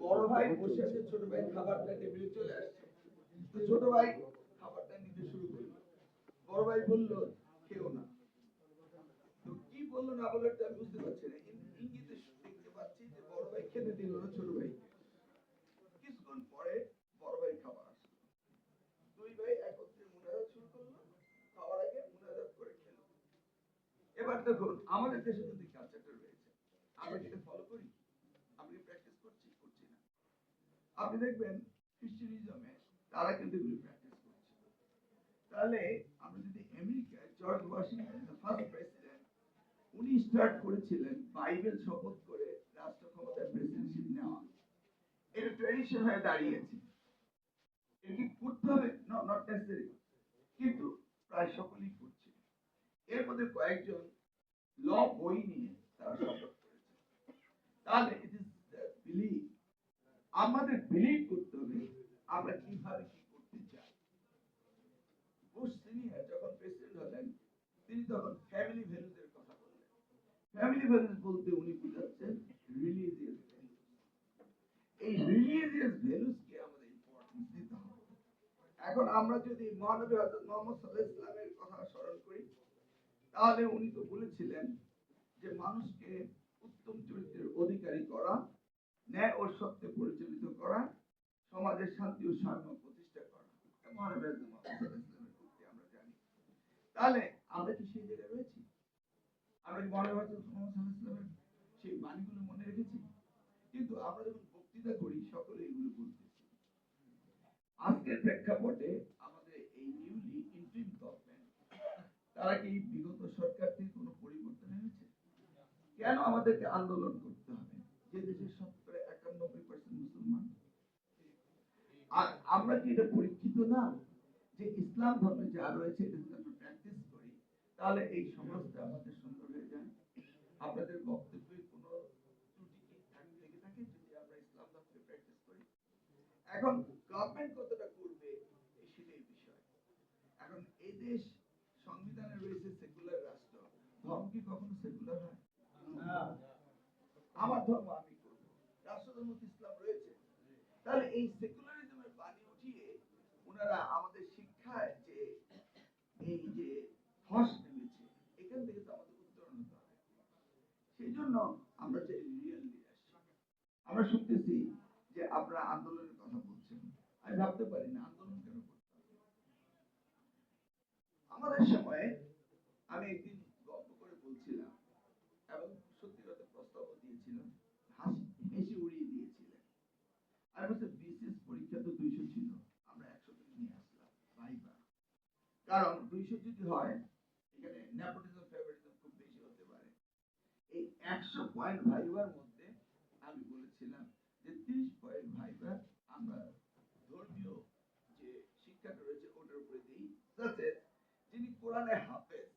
বড় ভাই বসে আছে, ছোট ভাই খাবারটা চলে আসছে। ছোট ভাই খাবারটা নিতে শুরু করল। বড় ভাই বলল, খেও না। বলল, না বলল আমি বুঝতে পারছি না। ইঙ্গিতে দেখতে পাচ্ছি যে বড় ভাই খেতে দিল না, ছোট ভাই। কিছুক্ষণ পরে বড় ভাই খাবার আসলো। দুই ভাই একত্রে মুনাজাত শুরু করল। খাওয়ার আগে মুনাজাত করে খেলো। এবার দেখুন, আমাদের দেশে কিন্তু কালচারটা রয়েছে। আমরা এটা ফলো করি? আমরা প্র্যাকটিস করছি? করছি না। আপনি দেখবেন খ্রিস্টানিজমে তারা কিন্তু এগুলো প্র্যাকটিস করছে। তাহলে আমরা যদি আমেরিকায়, জর্জ ওয়াশিংটন ফার্স্ট প্রেসিডেন্ট উনি স্টার্ট করেছিলেন বাইবেল শপথ করে রাষ্ট্র ক্ষমতায় প্রেসিডেন্টশিপ নেওয়া। এটা ট্রেডিশন হয়ে দাঁড়িয়েছে। এটা করতে হবে? নট নেসেসারি কিন্তু প্রায় সকলেই করছে। এর মধ্যে কয়েকজন ল বই নিয়ে তারা শপথ করেছে। তাহলে ইট ইজ বিলিভ আমাদের বিলিভ করতে হবে, আমরা কীভাবে কি করতে চাই। বুশ সিনিয়র যখন প্রেসিডেন্ট হলেন, তিনি তখন ফ্যামিলি বললেন ফ্যামিলি ভ্যালুজ বলতে উনি বুঝাচ্ছেন রিলিজিয়াস এই রিলিজিয়াস ভ্যালুজকে আমাদের ইম্পর্টেন্স দিতে হবে। এখন আমরা যদি মহানবী হযরত মুহাম্মদ আলাইহি কথা স্মরণ করি, তাহলে উনি তো বলেছিলেন যে মানুষকে উত্তম চরিত্রের অধিকারী করা, ন্যায় ও সত্যে পরিচালিত করা, সমাজের শান্তি ও সাম্য প্রতিষ্ঠা করা। মহানবী হযরত মুহাম্মদ আলাইহি আমরা জানি। তাহলে আমরা কি সেই জায়গায় রয়েছি? আমরা আমাদের কোনো আমাদেরকে আন্দোলন করতে হবে? যে দেশের শতকরা একানব্বই পার্সেন্ট মুসলমান। আর আমরা কি এটা পরীক্ষিত না? যে ইসলাম ধর্মে যা রয়েছে প্র্যাকটিস করি, তাহলে এই সমাজটা আমাদের সুন্দর আপনাদের বক্তব্যে কোনো ত্রুটি থাক- যদি আমরা ইসলাম ধর্মকে প্র্যাকটিস করি? এখন গভর্নমেন্ট কতটা করবে এই সেটাই বিষয়। এখন এই দেশ সংবিধানে রয়েছে সেকুলার রাষ্ট্র। ধর্ম কি কখনো সেকুলার হয়? আমার ধর্ম আমি করব। রাষ্ট্রধর্ম ইসলাম রয়েছে। তাহলে এই সেকুলারিজমের বাণী উঠিয়ে ওনারা আমাদের শিক্ষায় যে এই যে নেমেছে এখান থেকে তো আমাদের উত্তরণ হতে হবে সেই জন্য আমরা আমরা শুনতেছি যে আপনারা আন্দোলনের কথা বলছেন। আমি ভাবতে পারি না আন্দোলন কেন আমাদের সময়ে আমি একদিন গল্প করে বলছিলাম এবং সত্যি কথা প্রস্তাবও দিয়েছিলাম, হাসি, হেসে উড়িয়ে দিয়েছিলেন। আর বিসিএস পরীক্ষা তো দুইশো ছিল, আমরা একশো নিয়ে আসলাম কারণ দুইশো যদি হয়, এখানে নেপোটিজম ফেভারিজম খুব বেশি হতে পারে এই একশো পয়েন্ট ভাইবার মধ্যে আমি বলেছিলাম যে তিরিশ পয়েন্ট ভাইবা আমরা ধর্মীয় যে শিক্ষাটা রয়েছে ওটার উপরে দিই। যাতে যিনি কোরআনে হাফেজ,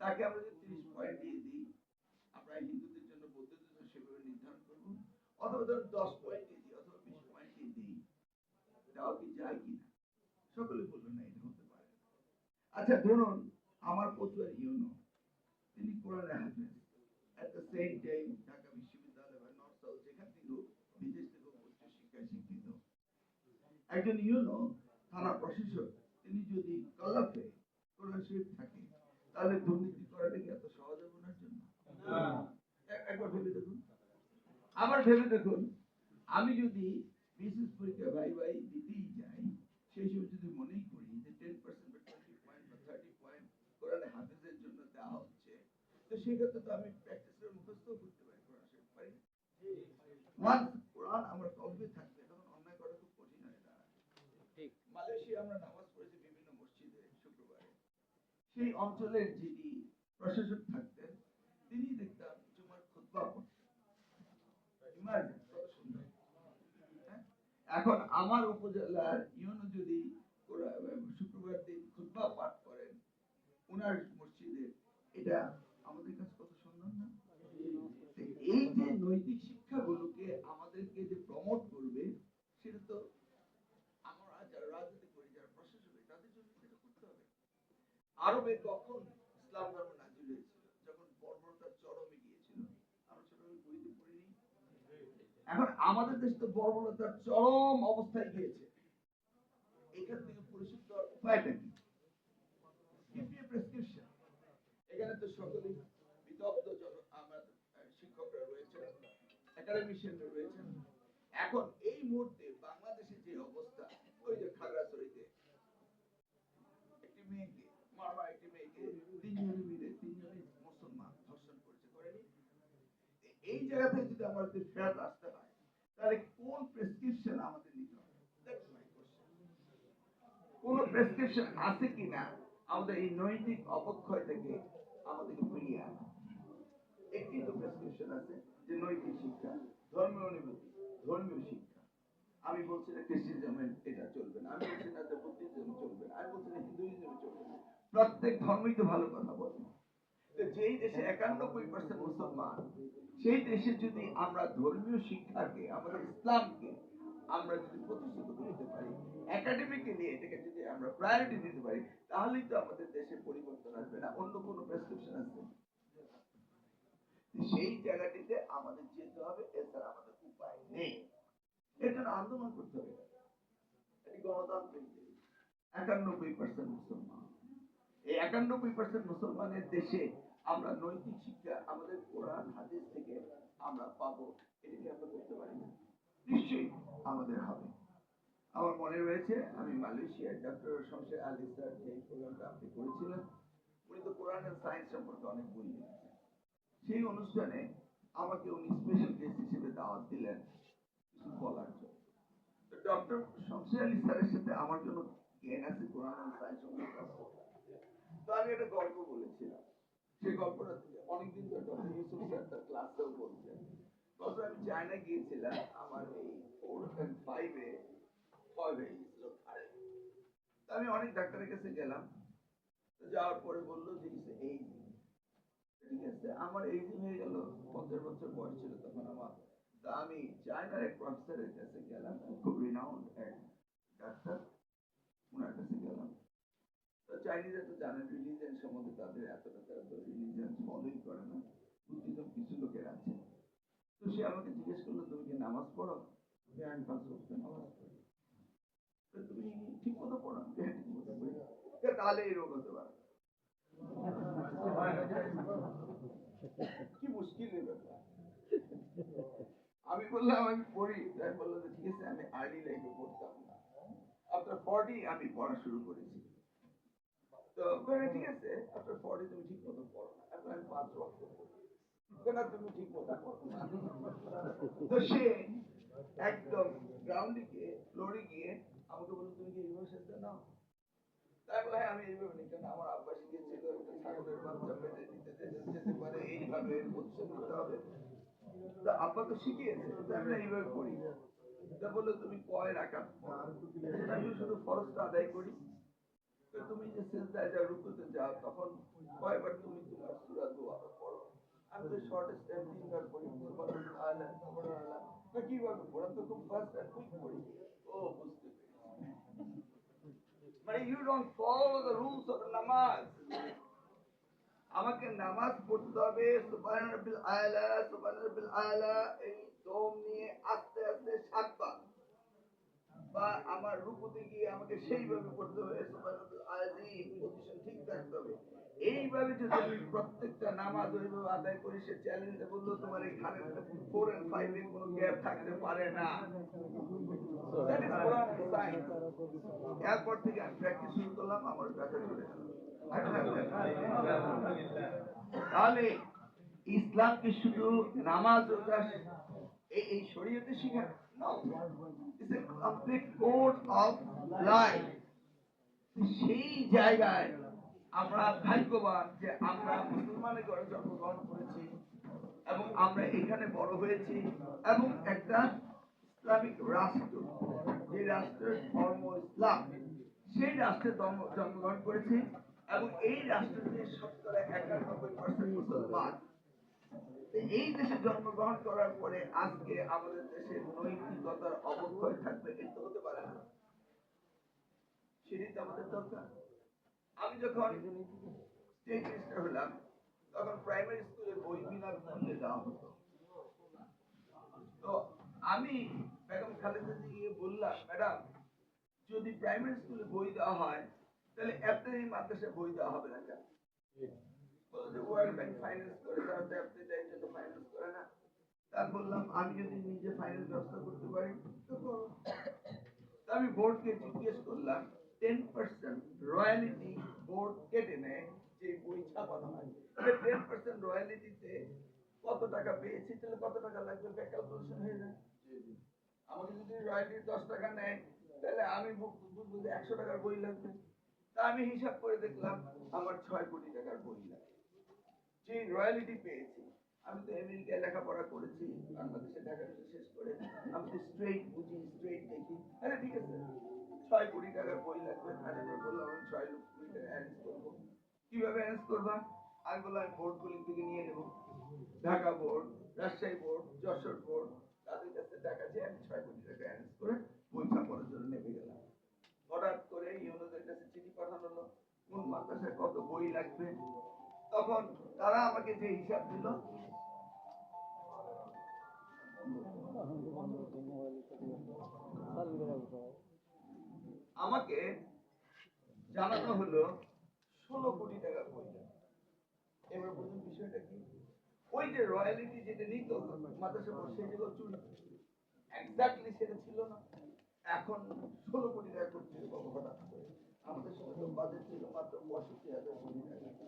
তাকে আমরা যদি তিরিশ পয়েন্ট দিয়ে দিই, আমরা হিন্দুদের জন্য, বৌদ্ধদের জন্য সেভাবে নির্ধারণ করব। অথবা ধরুন দশ পয়েন্ট দিয়ে দিই, অথবা বিশ পয়েন্ট দিয়ে দিই। দেওয়া কি যায় কিনা সকলে বলল না, এটা হতে পারে না। আচ্ছা ধরুন আমার পচুয়ার ইউনো, তিনি কোরআনে হাফেজ। The same time ঢাকা বিশ্ববিদ্যালয় বা নর্থ সাউথ যেখান থেকে বিদেশ থেকে উচ্চ শিক্ষায় শিক্ষিত একজন ইউনো থানা প্রশাসক তিনি যদি কলাপে কোরআন শরীফ থাকে তাহলে দুর্নীতি করাটা কি এত সহজ হবে ওনার জন্য? একবার ভেবে দেখুন। আবার ভেবে দেখুন আমি যদি বিশেষ পরীক্ষা ভাই ভাই দিতেই যাই সেই সময় যদি মনেই করি যে টেন পার্সেন্ট বা টোয়েন্টি পয়েন্ট বা থার্টি পয়েন্ট কোরআনে হাফেজের জন্য দেওয়া হচ্ছে তো সেক্ষেত্রে তো আমি প্র্যাকটিস করে মুখস্থ করতে পারি কোরআন শরীফ পারি ওয়ান্স কোরআন আমার কলবে থাকবে তখন অন্যায় করা খুব কঠিন হয়ে দাঁড়ায় ঠিক। মালয়েশিয়া আমরা নামাজ পড়েছি বিভিন্ন মসজিদে শুক্রবারে সেই অঞ্চলের যিনি প্রশাসক থাকতেন তিনি দেখতাম জুমার খুতবা পড়তেন Imagine, কত সুন্দর হ্যাঁ? এখন আমার উপজেলার ইউনো যদি কোরআন- শুক্রবার দিন খুতবা পাঠ করেন ওনার মসজিদে এটা আমাদের কাছে কত সুন্দর না তো এই যে নৈতিক শিক্ষাগুলোকে আমাদেরকে যে প্রমোট করবে সেটা তো আমরা যারা রাজনীতি করি যারা প্রশাসক করি তাদের জন্য সেটা করতে হবে আরবে কখন ইসলাম ধর্ম নাজিল হয়েছিল? যখন বর্বরতার চরমে গিয়েছিল। আমরা ছোটবেলায় বইতে পড়িনি। এখন আমাদের দেশ তো বর্বরতার চরম অবস্থায় গিয়েছে। এখান থেকে হওয়ার উপায়টা কি? এখানে তো সকলেই আমার শিক্ষকরা রয়েছেন এখন এই মুহূর্তে বাংলাদেশের যে অবস্থা, ওই যে খাগড়াছড়িতে একটি মেয়েকে মামা একটি মেয়েকে তিনজনে মিলে মুসলমান যদি আমাদের ফেরত আসতে হয়, তাহলে কোন প্রেসক্রিপশন আমাদের নিতে হবে. কোন প্রেসক্রিপশন আছে কিনা আমাদের এই নৈতিক অবক্ষয় থেকে আমাদেরকে ফিরিয়ে আনা। একটি তো প্রেসক্রিপশন আছে যে নৈতিক শিক্ষা, ধর্মীয় অনুভূতি, ধর্মীয় শিক্ষা। আমি বলছি না খ্রিস্টানিজমে এটা চলবে না, আমি বলছি না যে বুদ্ধিজমে চলবে না, আমি বলছি না হিন্দুইজমে চলবে না। প্রত্যেক ধর্মই তো ভালো কথা বলে। যেই দেশে একানব্বই পার্সেন্ট মুসলমান, সেই দেশে যদি আমরা ধর্মীয় শিক্ষাকে, আমাদের ইসলামকে আমরা যদি প্রতিষ্ঠিত করতে পারি একাডেমিক্যালি এটাকে যদি আমরা প্রায়োরিটি দিতে পারি, তাহলেই তো আমাদের দেশে পরিবর্তন আসবে না, অন্য কোনো প্রেসক্রিপশন আসবে সেই জায়গাটিতে আমাদের যেতে হবে, এছাড়া আমাদের উপায় নেই। এর জন্য আন্দোলন করতে হবে। গণতান্ত্রিক একানব্বই পার্সেন্ট মুসলমান। এই একানব্বই পার্সেন্ট মুসলমানের দেশে আমরা নৈতিক শিক্ষা, আমাদের কোরআন, হাদিস থেকে আমরা পাবো। এটাকে আমরা করতে পারি না? নিশ্চয়ই আমাদের হবে। আমার মনে রয়েছে, আমি মালয়েশিয়ার ডক্টর শমশের আলী স্যার যে প্রোগ্রামটা আপনি করেছিলেন, উনি তো কোরআনের সায়েন্স সম্পর্কে অনেক বই লিখেছেন। সেই অনুষ্ঠানে আমাকে উনি স্পেশাল গেস্ট হিসেবে দাওয়াত দিলেন কিছু বলার জন্য। ডক্টর শমশের আলী স্যারের সাথে আমার জন্য জ্ঞান আছে কোরআন সায়েন্স সম্পর্কে। আমি একটা গল্প বলেছিলাম। সেই গল্পটা অনেকদিন ধরে ডক্টর ইউসুফ স্যার তার ক্লাসেও বলছেন গত আমি চায়না গিয়েছিলাম, আমার এই ফোর অ্যান্ড ফাইভে ভয় হয়ে আমি অনেক ডাক্তারের কাছে গেলাম। যাওয়ার পরে বলল যে এই ঠিক আছে, আমার এই দিন হয়ে গেল, পঞ্চাশ বছর বয়স ছিল তখন আমার। তা আমি চায়নার এক প্রফেসরের কাছে গেলাম, খুব রিনাউন্ড এক ডাক্তার ওনার কাছে গেলাম। চাইনিজরা তো জানেন রিলিজিয়ন সম্বন্ধে তাদের এতটা তারা তো রিলিজিয়ন ফলোই করে না। বুদ্ধিজম কিছু লোকের আছে। তো সে আমাকে জিজ্ঞেস করল, তুমি কি নামাজ পড়ো? আমি পাঁচ বছর নামাজ পড়ি। তুমি ঠিক মতো পড়ো? হ্যাঁ ঠিক মতো পড়ি। "তা তাহলে এই রোগ হতে পারে। কি মুশকিলের ব্যাপার। আমি বললাম, আমি পড়ি। তাই বলল যে, ঠিক আছে, আমি আর্লি লাইফে পড়তাম না। আফটার ফর্টি আমি পড়া শুরু করেছি। তো বলে, ঠিক আছে আফটার ফর্টি তুমি ঠিক মতো পড়ো না এখন আমি পাঁচ ওয়াক্ত পড়ি তুমি ঠিক মতো পড়ো না? তো সে একদম গ্রাউন্ডে গিয়ে ফ্লোরে গিয়ে আমাকে বলল তুমি কি এইভাবে নাও? তাই হ্যাঁ আমি এইভাবে নিই কেন আমার আব্বা শিখেছিল একটা ছাগলের বাচ্চা পেটে দিতে যেতে যেতে পারে এইভাবে পজিশন নিতে হবে। তা আব্বা তো শিখিয়েছে এইভাবে করি। তা বলল তুমি কয় রাখা আমি শুধু ফরজটা আদায় করি। তুমি যে সেজদায় যাও রুকুতে যাও তখন কয়বার তুমি তোমার সূরা দোয়া পড়ো। আমি তো শর্ট স্টেপ তিনবার পড়ি আলা সুবহানাল্লাহ তো কীভাবে পড়ো? তো খুব ফাস্ট আর কুইক পড়ি। ও, বুঝতে মানে you don't follow the rules of namaz আমাকে নামাজ পড়তে হবে সুবহান রাব্বিল আলা সুবহান আলা এই দম নিয়ে আস্তে আস্তে সাতবার। বা আমার রুকুতে গিয়ে আমাকে সেইভাবে পড়তে হবে পজিশন ঠিক থাকতে হবে এইভাবে যদি আমি প্রত্যেকটা নামাজ ওইভাবে আদায় করি, সে চ্যালেঞ্জে বলল, তোমার এখানে ফোর এন্ড ফাইভ এর কোনো গ্যাপ থাকতে পারে না. এরপর থেকে আমি প্র্যাকটিস শুরু করলাম, আমার ব্যথা চলে. তাহলে ইসলামকে শুধু নামাজ এই এই শরীয়তে No. It's a complete code of life. সেই জায়গায় আমরা ভাগ্যবান যে আমরা মুসলমানের ঘরে জন্মগ্রহণ করেছি এবং আমরা এখানে বড় হয়েছি এবং একটা ইসলামিক রাষ্ট্র, যে রাষ্ট্রের ধর্ম ইসলাম, সেই রাষ্ট্রে জন্ম- জন্মগ্রহণ করেছি এবং এই রাষ্ট্রটি শতকরা একানব্বই পার্সেন্ট মুসলমান এই দেশে জন্মগ্রহণ করার পরে আজকে আমাদের দেশে নৈতিকতার অবক্ষয় থাকবে এটা তো হতে পারে না। সেটাই আমাদের দরকার। আমি যখন স্টেট মিনিস্টার হলাম, তখন প্রাইমারি স্কুলে বই মূল্যে দেওয়া হতো। তো আমি বেগম খালেদা জিকে বললাম, ম্যাডাম, যদি প্রাইমারি স্কুলে বই দেওয়া হয়, তাহলে এপ্রিল মাদ্রাসায় বই দেওয়া হবে না কেন? বলল ওয়ার্ল্ড ব্যাংক ফাইন্যান্স করে তারা তো এপ্রিল জন্য ফাইন্যান্স করে না তা বললাম আমি যদি নিজে ফাইন্যান্স ব্যবস্থা করতে পারি? তা আমি বোর্ডকে জিজ্ঞেস করলাম টেন পার্সেন্ট রয়্যালিটি বোর্ড কেটে নেয় যে বই ছাপানো হয়। টেন পার্সেন্ট রয়্যালিটিতে কত টাকা পেয়েছি তাহলে কত টাকা লাগবে? ক্যালকুলেশন হয়ে যায়। আমাকে যদি রয়্যালিটি দশ টাকা নেয় তাহলে আমি বুঝব যে একশো টাকার বই লাগবে। তা আমি হিসাব করে দেখলাম আমার ছয় কোটি টাকার বই লাগে যে রয়্যালিটি পেয়েছি, আমি তো আমেরিকায় লেখাপড়া করেছি বাংলাদেশে ঢাকা শেষ করে আমি তো স্ট্রেট বুঝি স্ট্রেট দেখি। আরে ঠিক আছে। ছয় কোটি টাকার বই লাগবে আমি বললাম আমি ছয় লক্ষ কোটি টাকা অ্যারেঞ্জ করব। কীভাবে অ্যারেঞ্জ করবা? আমি বললাম আমি বোর্ডগুলি থেকে নিয়ে নেব। Dhaka board Rajshahi board Jessore board তাদের কাছে টাকা দিয়ে আমি ছয় কোটি টাকা অ্যারেঞ্জ করে বই ছাপানোর জন্য নেমে গেলাম। হঠাৎ করে ইউনোদের কাছে চিঠি পাঠানো হলো। কোন মাদ্রাসায় কত বই লাগবে? তখন তারা আমাকে যে হিসাব দিল, আমাকে জানানো হলো ষোলো কোটি টাকা লাগবে। এবার বুঝুন বিষয়টা কি? ওই যে রয়্যালিটি যেটা নিত মাদ্রাসা সেগুলো চুরি। এক্স্যাক্টলি সেটা ছিল না। এখন ষোলো কোটি টাকা পাবো হঠাৎ আমাদের সময় তো বাজেট ছিল মাত্র পঁয়ষট্টি হাজার কোটি টাকা।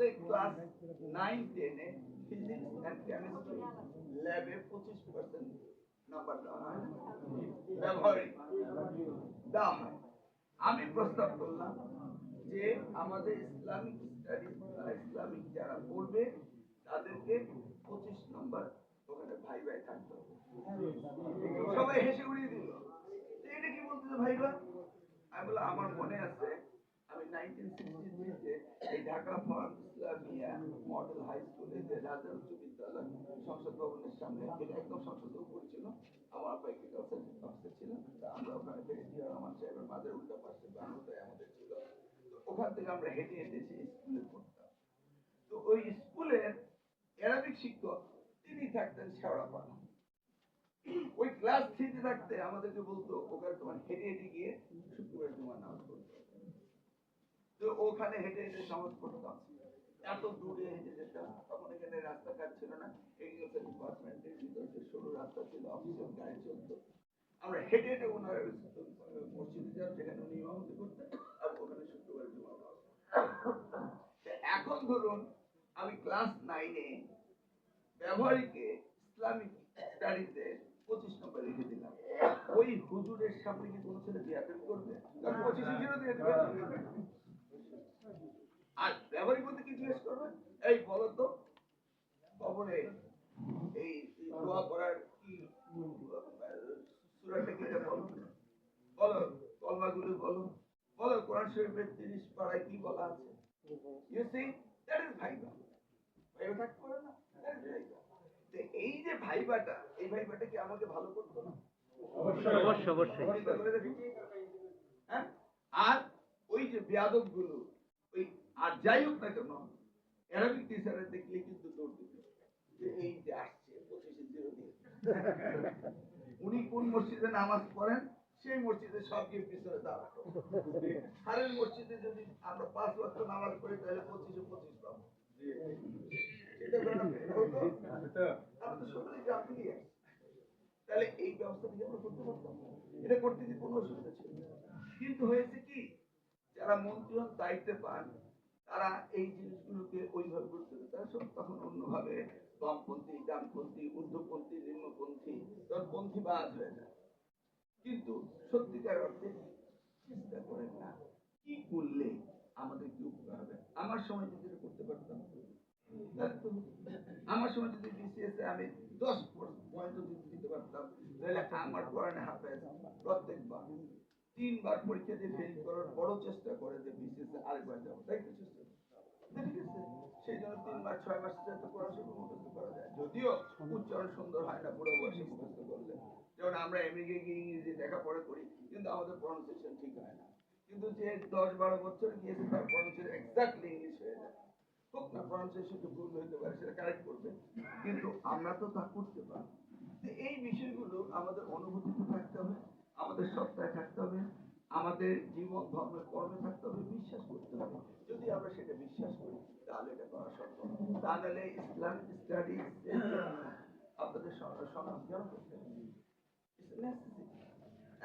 আমাদের ক্লাস ফিজিক্স কেমিস্ট্রি ল্যাবে পঁচিশ পার্সেন্ট নাম্বার আমি প্রস্তাব করলাম যে আমাদের ইসলামিক স্টাডিজ ইসলামিক যারা পড়বে, তাদেরকে পঁচিশ নম্বর ওখানে ভাই ভাই থাকতে সবাই হেসে উড়িয়ে দিল। এটা কি বলতেছে ভাই ভাই? আমি বললাম, আমার মনে আছে, আমি নাইনটিন সিক্সটি এই ঢাকা ফার্ম ইসলামিয়া শিক্ষক, তিনি থাকতেন শেওড়াপাড়া ওই ক্লাস থ্রিতে থাকতে আমাদেরকে বলতো, ওখানে তোমার হেঁটে হেঁটে গিয়ে শুক্রবার জমা নামাজ পড়তে তো ওখানে হেঁটে হেঁটে নামাজ পড়তাম। এত দূরে তখন এখানে রাস্তাঘাট ছিল না ডিপার্টমেন্টের ভিতর সরু রাস্তা ছিল অফিসের গাড়ি আমরা হেঁটে হেঁটে ওনার মসজিদে যান যেখানে উনি ইমামতি করতেন, আর ওখানে শুক্রবার জমা এখন ধরুন, আমি ক্লাস নাইনে ব্যবহারিকে ইসলামিক স্টাডিতে পঁচিশ নম্বর লিখে দিলাম। ওই হুজুরের সামনে কি কোনো ছেলে বিয়াদবি করবে? কারণ পঁচিশে আর ব্যবহারিক বলতে কি জিজ্ঞেস করবে? এই বলো তো কবরে এই দোয়া করার কি সুরাটা কি বলো? বলো কলমাগুলো বলো। বলো কোরআন শরীফের তিরিশ পাড়ায় কি বলা আছে? You see that is viva. Viva থাকতে পারে না এই যে ভাইবাটা এই ভাইবাটা কি আমাকে ভালো করতো না? অবশ্যই অবশ্যই। হ্যাঁ? আর ওই যে বেয়াদবগুলো আর যাই হোক না কেন অ্যারাবিক টিচারের দেখলে কিন্তু দৌড় উনি কোন মসজিদে নামাজ পড়েন, সেই মসজিদে সব গিয়ে পিছনে দাঁড়াতো মসজিদে যদি আমরা পাঁচ বছর নামাজ পড়ি, তাহলে পঁচিশে পঁচিশ পাবো। এই ব্যবস্থা করতে পারতাম। এটা কোনো অসুবিধা ছিল। কিন্তু হয়েছে কি, যারা মন্ত্রী দায়িত্বে পান। তারা এই জিনিসগুলোকে ওইভাবে হবে তারা সব তখন অন্যভাবে বামপন্থী, ডানপন্থী, ঊর্ধ্বপন্থী, নিম্নপন্থী তখন পন্থীবাজ হয়ে যায়। কিন্তু সত্যিকার অর্থে চেষ্টা করেন না, কি করলে আমাদের কি উপকার হবে? আমার সময় যদি করতে পারতাম আমার সময় যদি বিসিএস আমি দশ পয়েন্ট দিতে পারতাম, তাহলে আমার পড়ানো হাফেজ প্রত্যেকবার। তিনবার পরীক্ষা দিয়ে ফেল করার বড় চেষ্টা করে যে বিসিএস আরেকবার যাব। তাই তো চেষ্টা ঠিক আছে সেই জন্য তিন মাস ছয় মাস যাতে পড়াশোনা মুখস্থ করা যায়। যদিও উচ্চারণ সুন্দর হয় না বুড়ো বয়সে মুখস্থ করলে। যেমন আমরা আমেরিকা গিয়ে ইংরেজি লেখাপড়া করি কিন্তু আমাদের প্রনাউন্সিয়েশন ঠিক হয় না। কিন্তু যে দশ বারো বছর গিয়েছে তার প্রনাউন্সিয়েশন এক্স্যাক্টলি ইংলিশ হয়ে যায়। হোক না প্রনাউন্সিয়েশন ভুল হইতে পারে সেটা কারেক্ট করবে। কিন্তু আমরা তো তা করতে পারি এই বিষয়গুলো আমাদের অনুভূতিতে থাকতে হবে আমাদের সত্তায় থাকতে হবে আমাদের জীবন ধর্মের কর্মে থাকতে হবে, বিশ্বাস করতে হবে। যদি আমরা সেটা বিশ্বাস করি, তাহলে এটা করা সম্ভব। তাহলে ইসলামিক স্টাডিজ আপনাদের সমাজ করতে.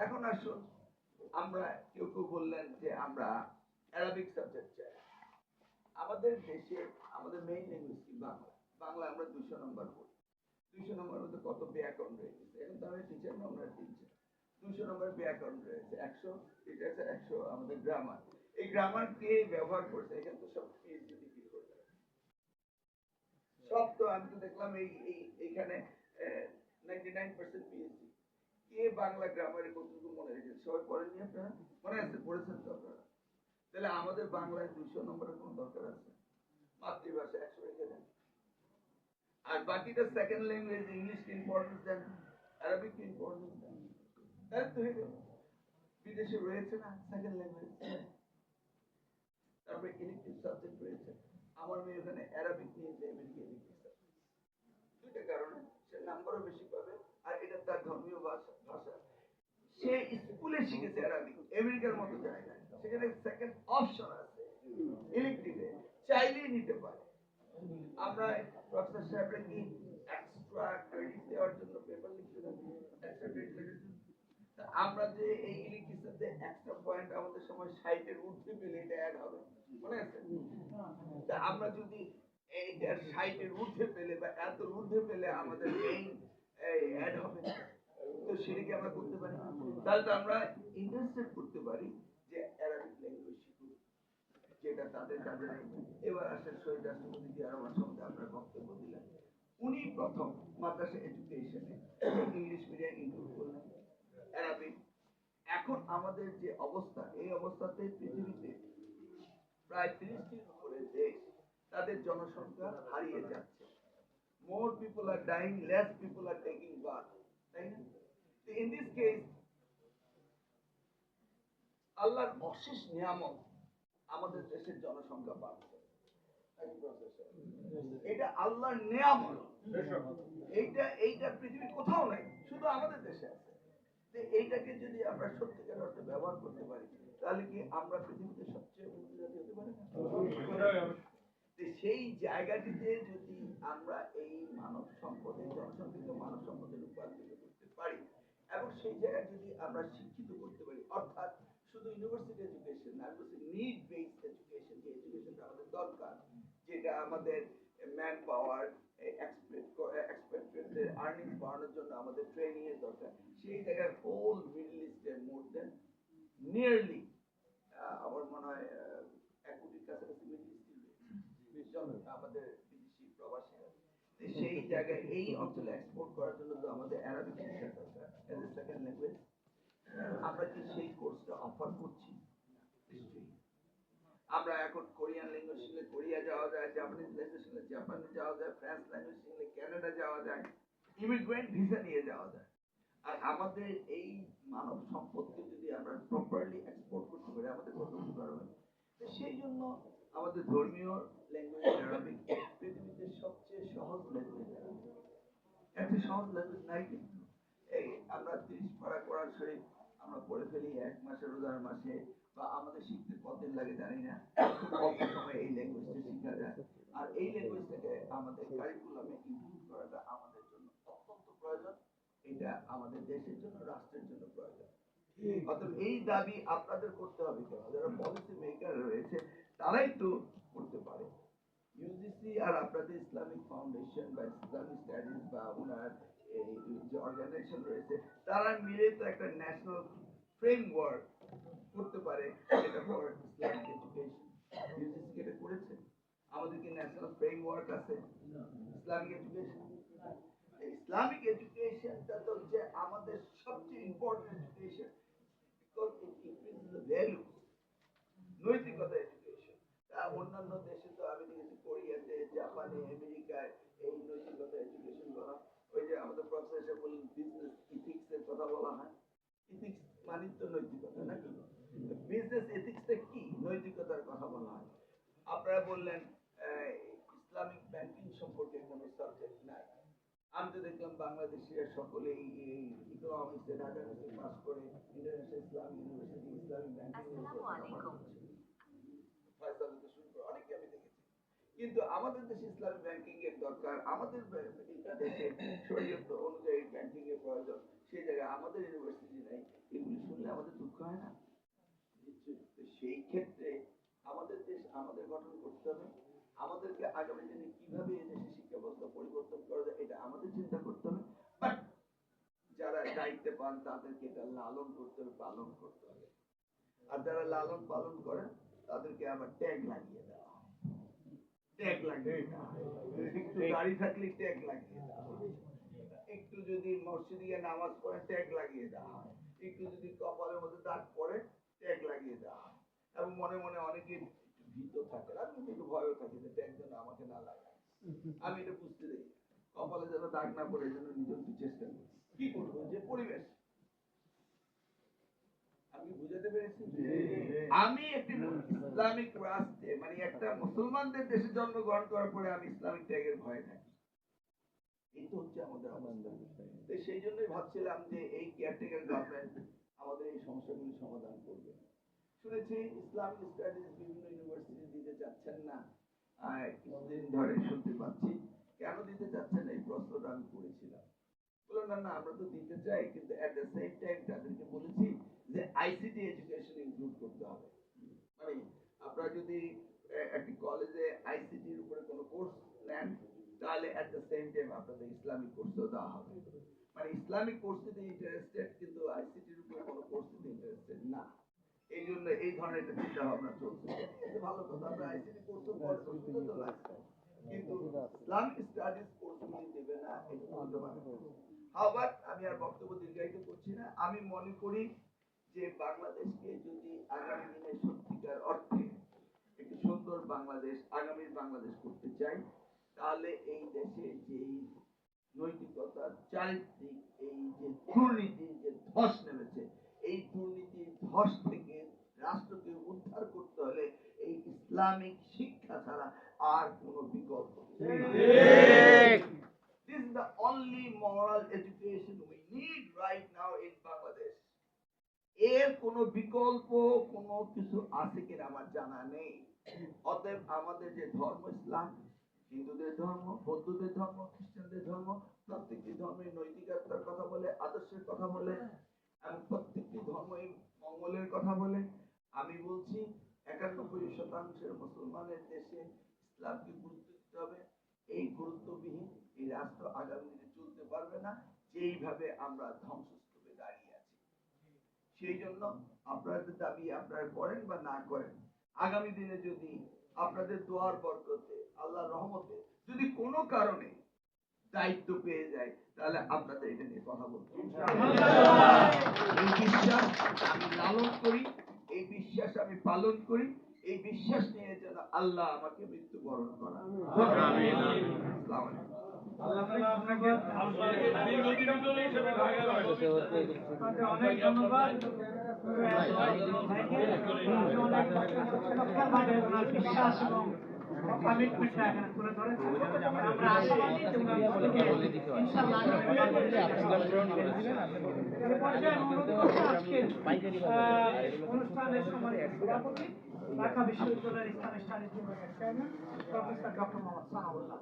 এখন আসুন, আমরা কেউ কেউ বললেন যে আমরা অ্যারাবিক সাবজেক্ট চাই। আমাদের দেশে, আমাদের মেইন ল্যাঙ্গুয়েজ কি? বাংলা। বাংলা আমরা দুশো নম্বর পড়ি। দুশো নম্বর মধ্যে কত ব্যাকরণ রয়েছে এখন তো আমি টিচার নম্বর দিচ্ছি দুশো নম্বর ব্যাকরণ রয়েছে। একশো, এটা আছে একশো আমাদের গ্রামার এই গ্রামার কে ব্যবহার করছে, এখানে তো সব পিএইচডি ডিগ্রি করতে সব তো আমি তো দেখলাম এই এই পার্সেন্ট পিএইচডি কে বাংলা গ্রামারে কতটুকু মনে রেখেছে? সবাই আপনারা? মনে আছে? পড়েছেন তো আপনারা? তাহলে আমাদের বাংলায় দুশো নম্বরের কোনো দরকার আছে? মাতৃভাষা একশো রেখে আর বাকিটা সেকেন্ড ল্যাঙ্গুয়েজ ইংলিশ ইম্পর্টেন্স দেন আরবিক ইম্পর্টেন্স দেন। বিদেশে রয়েছে না সেকেন্ড ল্যাঙ্গুয়েজ তারপরে ইলেকটিভ সাবজেক্ট রয়েছে। আমার মেয়ে ওখানে অ্যারাবিক নিয়েছে আমেরিকা ইলেকটিভ দুইটা কারণে সে নাম্বারও বেশি পাবে, আর এটা তার ধর্মীয় ভাষা ভাষা। সে স্কুলে শিখেছে অ্যারাবিক আমেরিকার মতো না। সেখানে সেকেন্ড অপশন আছে ইলেকট্রিকে চাইলেই নিতে পারে। আমরা প্রফেসর সাহেবরা কি এক্সট্রা ক্রেডিট দেওয়ার জন্য পেপার লিখতে থাকি এক্সট্রা ক্রেডিট আমরা যে এই ইলেকট্রিসিটিতে এক্সট্রা পয়েন্ট আমাদের সময় সাইটের ঊর্ধ্বে পেলে এটা অ্যাড হবে। মনে আছে? তা আমরা যদি এইটার সাইটের ঊর্ধ্বে পেলে বা এত ঊর্ধ্বে পেলে আমাদের এই অ্যাড হবে। তো সেটা কি আমরা করতে পারি? তাহলে তো আমরা ইন্টারেস্টেড করতে পারি যে অ্যারাবিক ল্যাঙ্গুয়েজ শিখুন, যেটা তাদের কাজে এবার আসেন শহীদ রাষ্ট্রপতি জিয়া রহমান সম্বন্ধে আপনার বক্তব্য দিলেন। উনি প্রথম মাদ্রাসা এডুকেশনে ইংলিশ মিডিয়াম ইনক্লুড করলেন। অ্যারাবিক এখন আমাদের যে অবস্থা এই অবস্থাতে পৃথিবীতে প্রায় তিরিশটির উপরে দেশ তাদের জনসংখ্যা হারিয়ে যাচ্ছে। More people are dying less people are taking birth তাই না? ইন দিস কেস আল্লাহর অশেষ নিয়ামত আমাদের দেশের জনসংখ্যা বাড়ছে। এটা আল্লাহর নিয়ামত। এইটা এইটা পৃথিবীর কোথাও নাই শুধু আমাদের দেশে আছে। তো এইটাকে যদি আমরা সত্যিকার অর্থে ব্যবহার করতে পারি, তাহলে কি আমরা পৃথিবীতে সবচেয়ে উন্নত জাতি হতে পারি? সেই জায়গাটিতে যদি আমরা এই মানব সম্পদের জনসংখ্যিত মানব সম্পদের রূপান্তরিত করতে পারি, এবং সেই জায়গায় যদি আমরা শিক্ষিত করতে পারি, অর্থাৎ শুধু ইউনিভার্সিটি এডুকেশন আমি বলছি নিড বেসড এডুকেশন যে এডুকেশনটা আমাদের দরকার, যেটা আমাদের ম্যান পাওয়ার এক্সপেক্টেড আর্নিং বাড়ানোর জন্য আমাদের ট্রেনিং এর দরকার সেই জায়গায় হোল মিডল ইস্টের মোর দেন নিয়ারলি আমার মনে হয় এক কোটির কাছাকাছি মিডল ইস্ট আমাদের বিদেশি প্রবাসীরা তো সেই জায়গায় এই অঞ্চলে এক্সপোর্ট করার জন্য তো আমাদের অ্যারাবিক শিক্ষা দরকার। এ সেকেন্ড ল্যাঙ্গুয়েজ আমরা কি সেই কোর্সটা অফার করছি? আমরা এখন কোরিয়ান ল্যাঙ্গুয়েজ শিখলে কোরিয়া যাওয়া যায় জাপানিজ ল্যাঙ্গুয়েজ শিখলে জাপানে যাওয়া যায় ফ্রান্স ল্যাঙ্গুয়েজ শিখলে কানাডা যাওয়া যায় ইমিগ্রেন্ট ভিসা নিয়ে যাওয়া যায়। আর আমাদের এই মানব সম্পদকে যদি আমরা প্রপারলি এক্সপোর্ট করতে পারি, আমাদের কত উপকার হবে সেই জন্য আমাদের ধর্মীয় ল্যাঙ্গুয়েজ অ্যারাবিক পৃথিবীতে সবচেয়ে সহজ ল্যাঙ্গুয়েজ একটা সহজ ল্যাঙ্গুয়েজ নাই কিন্তু। এই আমরা তিরিশ পারা করার শরীফ আমরা পড়ে ফেলি এক মাসে, রোজার মাসে, বা আমাদের শিখতে কতদিন লাগে জানি না। অল্প সময়ে এই ল্যাঙ্গুয়েজটা শেখা যায়। আর এই ল্যাঙ্গুয়েজটাকে আমাদের কারিকুলামে ইনক্লুড করাটা আমাদের জন্য অত্যন্ত প্রয়োজন। এটা আমাদের দেশের জন্য রাষ্ট্রের জন্য প্রয়োজন। অতএব এই দাবি আপনাদের করতে হবে কেন? যারা পলিসি মেকার রয়েছে তারাই তো করতে পারে। ইউজিসি আর আপনাদের ইসলামিক ফাউন্ডেশন বা ইসলামিক স্টাডিজ বা ওনার এই যে অর্গানাইজেশন রয়েছে তারা মিলে তো একটা ন্যাশনাল ফ্রেমওয়ার্ক করতে পারে এটা ফর ইসলামিক এডুকেশন ইউজিসি এটা করেছে? আমাদের কি ন্যাশনাল ফ্রেমওয়ার্ক আছে? ইসলামিক এডুকেশন ইসলামিক এডুকেশনটা তো হচ্ছে আমাদের সবচেয়ে ইম্পর্টেন্ট এডুকেশন ভ্যালু নৈতিকতা এডুকেশন অন্যান্য দেশে তো আমি দেখেছি কোরিয়াতে, জাপানে, আমেরিকায় এই নৈতিকতা এডুকেশন করা ওই যে আমাদের প্রফেসর বললেন বিজনেস ইথিক্স এর কথা বলা হয়। ইথিক্স মানে তো নৈতিকতা নাকি? বিজনেস এথিক্সটা কি? নৈতিকতার কথা বলা হয়। আপনারা বললেন ইসলামিক ব্যাংকিং সম্পর্কে আমি তো দেখলাম বাংলাদেশের সকলেই এই ইকোনমিক্সে ঢাকা ইউনিভার্সিটি পাস করে international Islamic university Islamic banking আসসালামু আলাইকুম। ফয়সাল থেকে শুরু করে অনেকে আমি দেখেছি। কিন্তু আমাদের দেশে ইসলামিক ব্যাংকিং এর দরকার আমাদের দেশে শরীয়ত অনুযায়ী ব্যাংকিং এর প্রয়োজন। সেই জায়গায় আমাদের ইউনিভার্সিটি নাই এগুলি শুনলে আমাদের দুঃখ হয় না তো সেই ক্ষেত্রে আমাদের দেশ আমাদের গঠন করতে হবে আমাদেরকে আগামী দিনে কীভাবে এই দেশের শিক্ষা ব্যবস্থা পরিবর্তন করা যায় এটা আমাদের চিন্তা করতে হবে বাট যারা দায়িত্বে পান তাদেরকে এটা লালন করতে হবে পালন করতে হবে। আর যারা লালন পালন করেন তাদেরকে আবার ট্যাগ লাগিয়ে দেওয়া হয়। ট্যাগ লাগিয়ে একটু দাড়ি থাকলে ট্যাগ লাগিয়ে দেওয়া হয়। একটু যদি মসজিদে নামাজ পড়ে ট্যাগ লাগিয়ে দেওয়া হয়। একটু যদি কপালের মধ্যে দাগ পড়ে ট্যাগ লাগিয়ে দেওয়া হয়। এবং মনে মনে অনেকে ভীত থাকে। আমি একটু ভয়ও থাকি যে ট্যাগ যেন আমাকে না লাগায়। আমি এটা বুঝতে দিই কপালে যেন দাগ না পড়ে এই জন্য নিজের চেষ্টা করি। কি করব? যে পরিবেশ। আমি একটি ইসলামিক রাষ্ট্রে মানে একটা মুসলমানদের দেশে জন্মগ্রহণ করার পরে আমি ইসলামিক ট্যাগের ভয়ে থাকি এই তো হচ্ছে আমাদের অবস্থা। সেই জন্যই ভাবছিলাম যে এই কেয়ারটেকার গভর্নমেন্ট আমাদের এই সমস্যাগুলি সমাধান করবে। শুনেছি ইসলামিক স্টাডিজ বিভিন্ন ইউনিভার্সিটি দিতে চাচ্ছেন না। কিছুদিন ধরে শুনতে পাচ্ছি কেন দিতে চাচ্ছেন এই প্রশ্নটা আমি করেছিলাম। বলল না না আমরা তো দিতে চাই কিন্তু অ্যাট দ্য সেম টাইম তাদেরকে বলেছি যে আইসিটি এডুকেশন ইনক্লুড করতে হবে। মানে আপনারা যদি একটি কলেজে আইসিটির উপরে কোনো কোর্স নেন, তাহলে অ্যাট দ্য সেম টাইম আপনাদের ইসলামিক কোর্সও দেওয়া হবে। মানে ইসলামিক কোর্সে ইন্টারেস্টেড কিন্তু আইসিটির উপরে কোনো কোর্সে ইন্টারেস্টেড না। এই জন্য এই ধরনের একটা চিন্তা ভাবনা চলছে। ভালো কথা, আমরা আইসিটি কোর্সও কিন্তু ইসলামিক স্টাডিজ কোর্সগুলি দেবে না, এটা আমি আর বক্তব্য দীর্ঘায়িত করছি না। আমি মনে করি যে বাংলাদেশকে যদি আগামী দিনে সত্যিকার অর্থে একটি সুন্দর বাংলাদেশ আগামীর বাংলাদেশ করতে চাই তাহলে এই দেশে যেই নৈতিকতার চারিত্রিক এই যে দুর্নীতির যে ধস নেমেছে এই দুর্নীতির ধস থেকে রাষ্ট্রকে উদ্ধার করতে হলে এই ইসলামিক শিক্ষা ছাড়া আর কোনো বিকল্প। This is the only moral education we need right now in Bangladesh. এর কোনো বিকল্প কোনো কিছু আছে কিনা আমার জানা নেই। অতএব আমাদের যে ধর্ম ইসলাম, হিন্দুদের ধর্ম, বৌদ্ধদের ধর্ম, খ্রিস্টানদের ধর্ম, প্রত্যেকটি ধর্মের নৈতিকতার কথা বলে, আদর্শের কথা বলে প্রত্যেকটি ধর্মই মঙ্গলের কথা বলে। আমি বলছি, একানব্বই শতাংশের মুসলমানের দেশে ইসলামকে গুরুত্ব দিতে হবে। এই গুরুত্ববিহীন এই রাষ্ট্র আগামী দিনে চলতে পারবে না। যেইভাবে আমরা আছি সেই জন্য আপনাদের দাবি আপনারা করেন বা না করেন আগামী দিনে যদি আপনাদের দোয়ার বরকতে আল্লাহর রহমতে যদি কোনো কারণে দায়িত্ব পেয়ে যায় তাহলে আপনাদের এটা নিয়ে কথা বলতে এই বিশ্বাস আমি লালন করি এই বিশ্বাস আমি পালন করি এই বিশ্বাস নিয়ে যেন আল্লাহ আমাকে মৃত্যুবরণ করা অনেক ধন্যবাদ চমৎকারভাবে বিশ্বাস এবং কমিটমেন্টটা এখানে তুলে ধরেছেন আমরা আশাবাদী যে ওনার মধ্যে ইনশাআল্লাহ এই পর্যায়ে অনুরোধ করছি আজকের আহ, অনুষ্ঠানের সময় সভাপতি ঢাকা বিশ্ববিদ্যালয়ের ইসলামিক স্টাডিজ বিভাগের chairman professor doctor Mohammad Sanaullah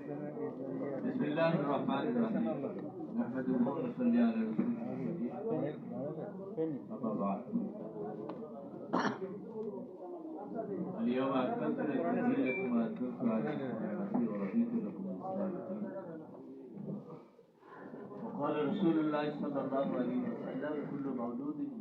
بسم الرحمن الرحيم. نحمده ونصلي على رسوله أما بعد. اليوم أكملت لكم دينكم وأتممت عليكم ورضيت لكم الإسلام وقال رسول الله صلى الله عليه وسلم كل مولود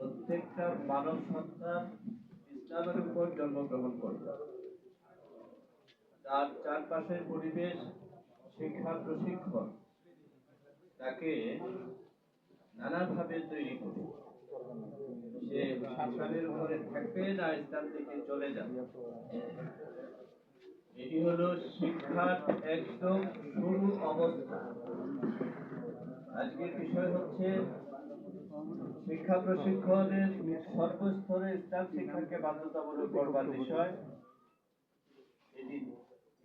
প্রত্যেকটা মানব সন্তান ইসলামের উপর জন্মগ্রহণ করে তার চারপাশের পরিবেশ, শিক্ষা, প্রশিক্ষণ, তাকে নানাভাবে তৈরি করে। সে উপরে থাকবে না, ইসলাম থেকে চলে যাবে। এটি হলো শিক্ষার একদম শুরু অবস্থা। আজকের বিষয় হচ্ছে শিক্ষা প্রশিক্ষণের সর্বস্তরে ইসলাম শিক্ষাকে বাধ্যতামূলক করবার বিষয়। এটি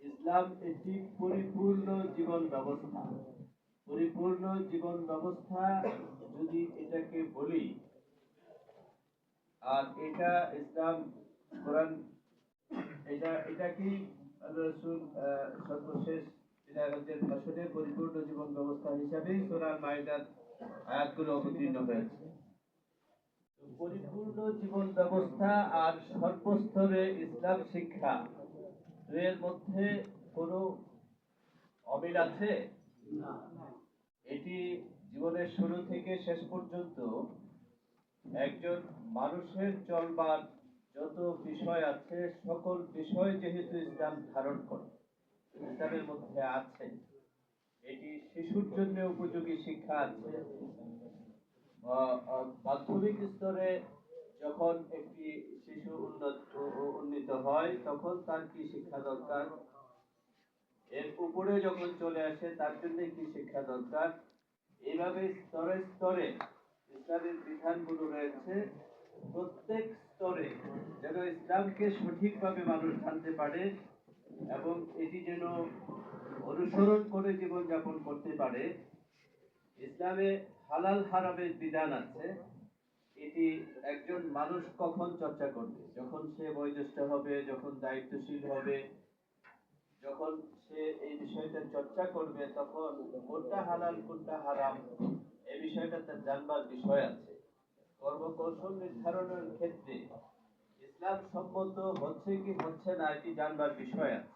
ইসলাম একটি পরিপূর্ণ জীবন ব্যবস্থা। পরিপূর্ণ জীবন ব্যবস্থা যদি এটাকে বলি, আর এটা ইসলাম, কোরআন, এটা এটা কি রসুল সর্বশেষ বিদায়গঞ্জের ভাষণে পরিপূর্ণ জীবন ব্যবস্থা হিসাবেই কোরআন মাইদার আয়াতগুলো অবতীর্ণ হয়েছে। পরিপূর্ণ জীবন ব্যবস্থা আর সর্বস্তরে ইসলাম শিক্ষা। এর মধ্যে কোনো অমিল আছে? এটি জীবনের শুরু থেকে শেষ পর্যন্ত একজন মানুষের চলবার যত বিষয় আছে, সকল বিষয় যেহেতু ইসলাম ধারণ করে, ইসলামের মধ্যে আছে। এটি শিশুর জন্য উপযোগী শিক্ষা আছে। মাধ্যমিক স্তরে যখন একটি শিশু উন্নত উন্নীত হয়, তখন তার কি শিক্ষা দরকার? এর উপরে যখন চলে আসে, তার জন্য কি শিক্ষা দরকার? এইভাবে স্তরে স্তরে ইসলামের বিধানগুলো রয়েছে। প্রত্যেক স্তরে যেন ইসলামকে সঠিকভাবে মানুষ জানতে পারে এবং এটি যেন অনুসরণ করে জীবনযাপন করতে পারে। ইসলামে হালাল হারামের বিধান আছে, এটি একজন মানুষ কখন চর্চা করবে? যখন সে বয়োজ্যেষ্ঠ হবে, যখন দায়িত্বশীল হবে, যখন সে এই বিষয়টা চর্চা করবে, তখন কোনটা হালাল, কোনটা হারাম এই বিষয়টা তার জানবার বিষয় আছে। কর্মকৌশল নির্ধারণের ক্ষেত্রে ইসলাম সম্মত হচ্ছে কি হচ্ছে না, এটি জানবার বিষয় আছে।